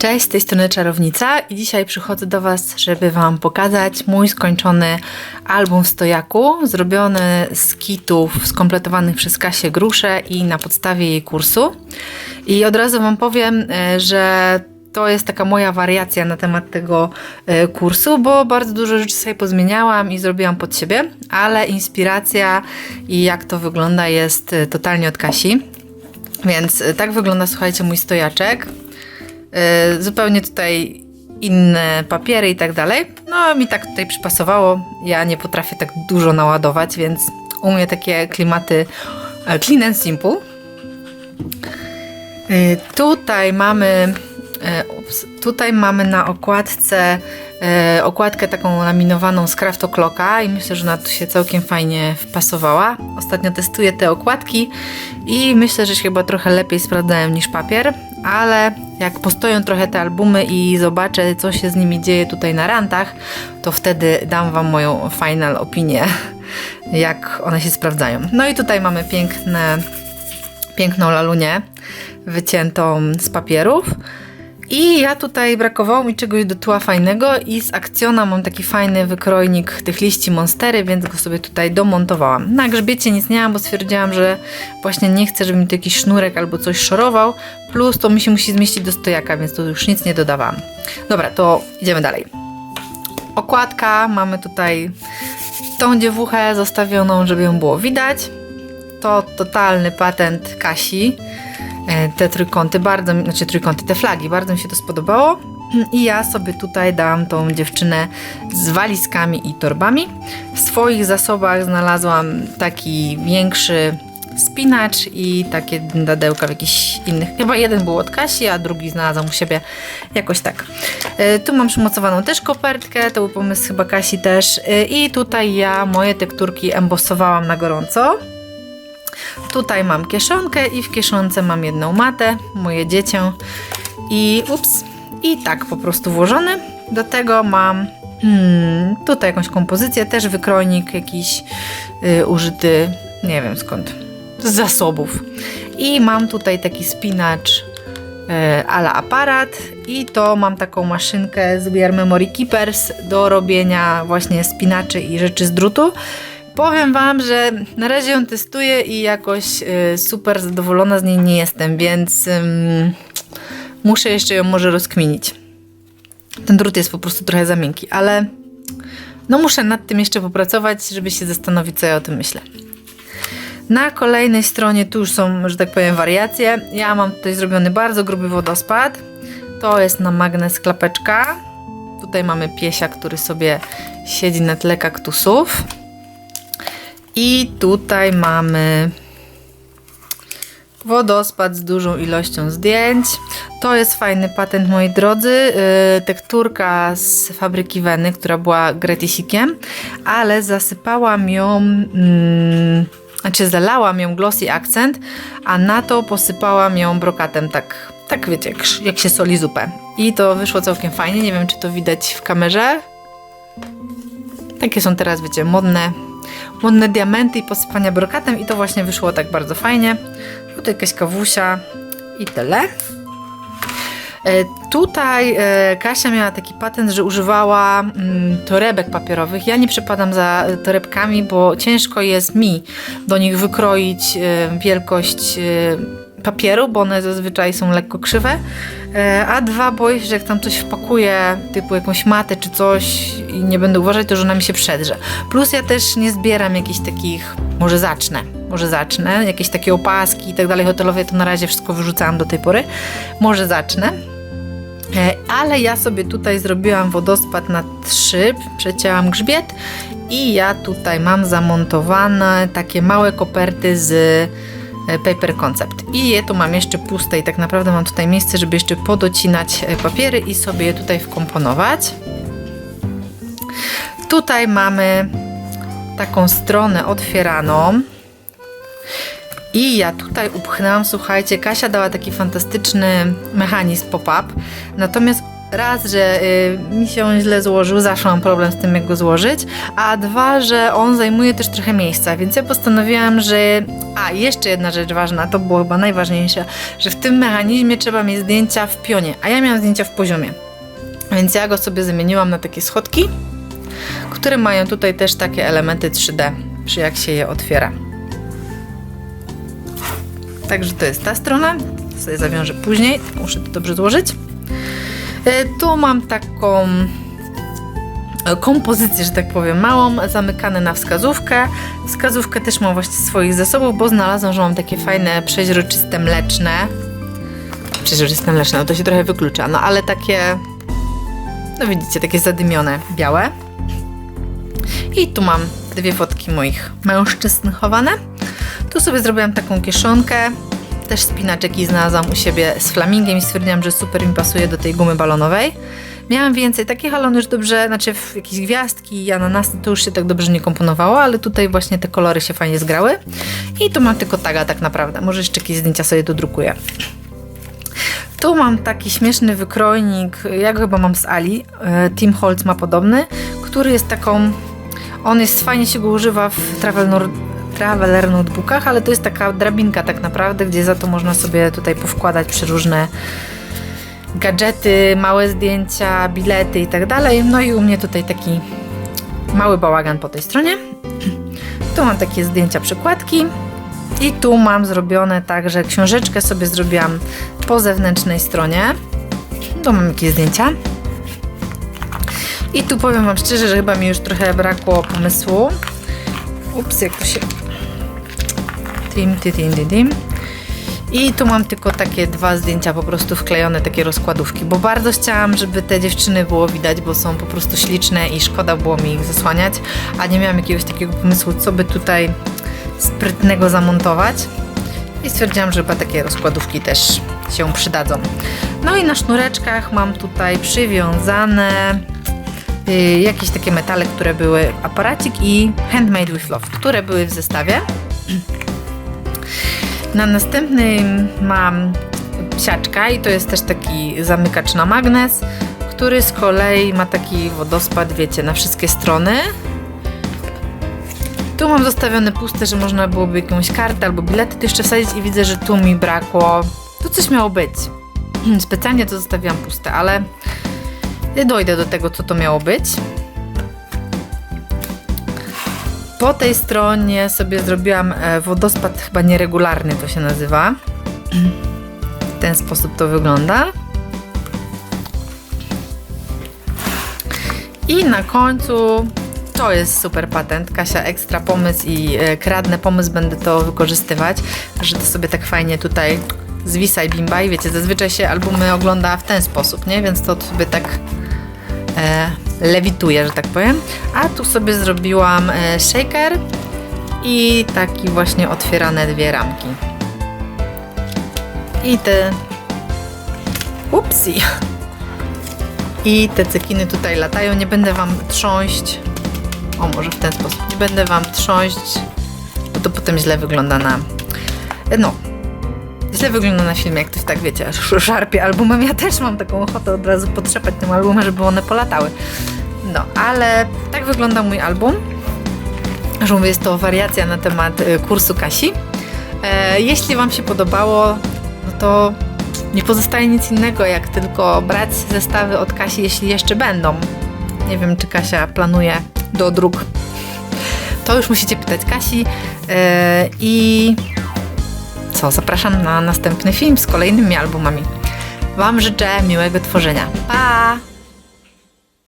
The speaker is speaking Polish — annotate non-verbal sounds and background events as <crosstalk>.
Cześć, z tej strony Czarownica i dzisiaj przychodzę do Was, żeby Wam pokazać mój skończony album w stojaku, zrobiony z kitów skompletowanych przez Kasię Gruszę i na podstawie jej kursu. I od razu Wam powiem, e, że to jest taka moja wariacja na temat tego e, kursu, bo bardzo dużo rzeczy sobie pozmieniałam i zrobiłam pod siebie, ale inspiracja i jak to wygląda jest e, totalnie od Kasi. Więc tak wygląda, słuchajcie, mój stojaczek. E, Zupełnie tutaj inne papiery i tak dalej. No, mi tak tutaj przypasowało. Ja nie potrafię tak dużo naładować, więc u mnie takie klimaty e, clean and simple. E, Tutaj mamy, tutaj mamy na okładce okładkę taką laminowaną z Craft O'Clocka i myślę, że ona tu się całkiem fajnie wpasowała. Ostatnio testuję te okładki i myślę, że się chyba trochę lepiej sprawdzają niż papier, ale jak postoją trochę te albumy i zobaczę, co się z nimi dzieje tutaj na rantach, to wtedy dam Wam moją final opinię, <laughs> jak one się sprawdzają. No i tutaj mamy piękne piękną lalunię wyciętą z papierów. I ja tutaj brakowało mi czegoś do tła fajnego i z akcjona mam taki fajny wykrojnik tych liści monstery, więc go sobie tutaj domontowałam. Na grzbiecie nic nie mam, bo stwierdziłam, że właśnie nie chcę, żeby mi tu jakiś sznurek albo coś szorował, plus to mi się musi zmieścić do stojaka, więc tu już nic nie dodawałam. Dobra, to idziemy dalej. Okładka, mamy tutaj tą dziewuchę zostawioną, żeby ją było widać to totalny patent Kasi. E, Te trójkąty, bardzo, znaczy trójkąty, te flagi, bardzo mi się to spodobało. I ja sobie tutaj dałam tą dziewczynę z walizkami i torbami. W swoich zasobach znalazłam taki większy spinacz i takie dadełka w jakichś innych. Chyba jeden był od Kasi, a drugi znalazłam u siebie jakoś tak. E, Tu mam przymocowaną też kopertkę, to był pomysł chyba Kasi też. E, I tutaj ja moje tekturki embosowałam na gorąco. Tutaj mam kieszonkę i w kieszonce mam jedną matę, moje dziecię i ups, i tak po prostu włożony. Do tego mam hmm, tutaj jakąś kompozycję, też wykrojnik jakiś y, użyty, nie wiem skąd, z zasobów. I mam tutaj taki spinacz y, ala aparat i to mam taką maszynkę z VR Memory Keepers do robienia właśnie spinaczy i rzeczy z drutu. Powiem Wam, że na razie ją testuję i jakoś y, super zadowolona z niej nie jestem, więc ym, muszę jeszcze ją może rozkminić. Ten drut jest po prostu trochę za miękki, ale no muszę nad tym jeszcze popracować, żeby się zastanowić, co ja o tym myślę. Na kolejnej stronie tu już są, że tak powiem, wariacje. Ja mam tutaj zrobiony bardzo gruby wodospad. To jest na magnes klapeczka. Tutaj mamy piesia, który sobie siedzi na tle kaktusów. I tutaj mamy wodospad z dużą ilością zdjęć. To jest fajny patent, moi drodzy. Yy, tekturka z fabryki Weny, która była gretisikiem, ale zasypałam ją, mm, znaczy zalałam ją glossy accent, a na to posypałam ją brokatem, tak, tak wiecie, jak, jak się soli zupę. I to wyszło całkiem fajnie. Nie wiem, czy to widać w kamerze. Takie są teraz, wiecie, modne, modne diamenty i posypania brokatem i to właśnie wyszło tak bardzo fajnie. Tutaj jakaś kawusia i tyle. E, Tutaj e, Kasia miała taki patent, że używała mm, torebek papierowych. Ja nie przepadam za torebkami, bo ciężko jest mi do nich wykroić e, wielkość papieru, bo one zazwyczaj są lekko krzywe. E, A dwa, boję się, że jak tam coś wpakuję, typu jakąś matę czy coś i nie będę uważać, to że ona mi się przedrze. Plus ja też nie zbieram jakichś takich, może zacznę, może zacznę, jakieś takie opaski i tak dalej hotelowe, to na razie wszystko wyrzucałam do tej pory. Może zacznę. E, Ale ja sobie tutaj zrobiłam wodospad na trzy, przecięłam grzbiet i ja tutaj mam zamontowane takie małe koperty z Paper Concept. I je tu mam jeszcze puste i tak naprawdę mam tutaj miejsce, żeby jeszcze podocinać e, papiery i sobie je tutaj wkomponować. Tutaj mamy taką stronę otwieraną. I ja tutaj upchnęłam, słuchajcie, Kasia dała taki fantastyczny mechanizm pop-up, natomiast raz, że y, mi się on źle złożył, zawsze mam problem z tym, jak go złożyć, a dwa, że on zajmuje też trochę miejsca, więc ja postanowiłam, że... A, jeszcze jedna rzecz ważna, to było chyba najważniejsze, że w tym mechanizmie trzeba mieć zdjęcia w pionie, a ja miałam zdjęcia w poziomie. Więc ja go sobie zamieniłam na takie schodki, które mają tutaj też takie elementy 3D, przy jak się je otwiera. Także to jest ta strona. Sobie zawiążę później. Muszę to dobrze złożyć. E, Tu mam taką e, kompozycję, że tak powiem, małą, zamykane na wskazówkę. Wskazówkę też mam właśnie swoich zasobów, bo znalazłam, że mam takie fajne, przeźroczyste mleczne. Przeźroczyste mleczne, no to się trochę wyklucza, no ale takie, no widzicie, takie zadymione, białe. I tu mam dwie fotki moich mężczyzn chowane. Tu sobie zrobiłam taką kieszonkę. Też spinaczeki znalazłam u siebie z flamingiem i stwierdziłam, że super mi pasuje do tej gumy balonowej. Miałam więcej takich, ale już dobrze, znaczy w jakieś gwiazdki i ananasy to już się tak dobrze nie komponowało, ale tutaj właśnie te kolory się fajnie zgrały. I tu mam tylko taga tak naprawdę. Może jeszcze jakieś zdjęcia sobie dodrukuję. Tu mam taki śmieszny wykrojnik, ja go chyba mam z Ali, e, Tim Holtz ma podobny, który jest taką, on jest, fajnie się go używa w travel, nor- traveler notebookach, ale to jest taka drabinka tak naprawdę, gdzie za to można sobie tutaj powkładać przeróżne gadżety, małe zdjęcia, bilety i tak dalej. No i u mnie tutaj taki mały bałagan po tej stronie. <clears throat> Tu mam takie zdjęcia przykładki. I tu mam zrobione tak, że książeczkę sobie zrobiłam po zewnętrznej stronie. Tu mam jakieś zdjęcia. I tu powiem Wam szczerze, że chyba mi już trochę brakło pomysłu. Ups, jak to się... Tim, tim, tim. I tu mam tylko takie dwa zdjęcia po prostu wklejone, takie rozkładówki, bo bardzo chciałam, żeby te dziewczyny było widać, bo są po prostu śliczne i szkoda było mi ich zasłaniać, a nie miałam jakiegoś takiego pomysłu, co by tutaj sprytnego zamontować. I stwierdziłam, że chyba takie rozkładówki też się przydadzą. No i na sznureczkach mam tutaj przywiązane y, jakieś takie metale, które były aparacik i handmade with love, które były w zestawie. <clears throat> Na następnym mam psiaczka i to jest też taki zamykacz na magnes, który z kolei ma taki wodospad, wiecie, na wszystkie strony. Tu mam zostawione puste, że można byłoby jakąś kartę albo bilety tu jeszcze wsadzić i widzę, że tu mi brakło. Tu coś miało być. <clears throat> Specjalnie to zostawiłam puste, ale dojdę do tego, co to miało być. Po tej stronie sobie zrobiłam e, wodospad chyba nieregularny to się nazywa. W ten sposób to wygląda. I na końcu to jest super patent. Kasia ekstra pomysł i e, kradnę pomysł, będę to wykorzystywać, że to sobie tak fajnie tutaj zwisa i bimba i wiecie, zazwyczaj się albumy ogląda w ten sposób, nie? Więc to sobie tak e, lewituje, że tak powiem. A tu sobie zrobiłam e, shaker i taki właśnie otwierane dwie ramki. I te... Upsi! I te cekiny tutaj latają. Nie będę Wam trząść. O, może w ten sposób. Nie będę Wam trząść, bo to potem źle wygląda na... No, źle wygląda na filmie, jak ktoś tak, wiecie, sz- szarpie albumem. Ja też mam taką ochotę od razu potrzepać tym albumem, żeby one polatały. No, ale tak wygląda mój album. Że mówię, jest to wariacja na temat y, kursu Kasi. E, jeśli Wam się podobało, no to nie pozostaje nic innego, jak tylko brać zestawy od Kasi, jeśli jeszcze będą. Nie wiem, czy Kasia planuje do dróg. To już musicie pytać Kasi. E, I co, zapraszam na następny film z kolejnymi albumami. Wam życzę miłego tworzenia. Pa!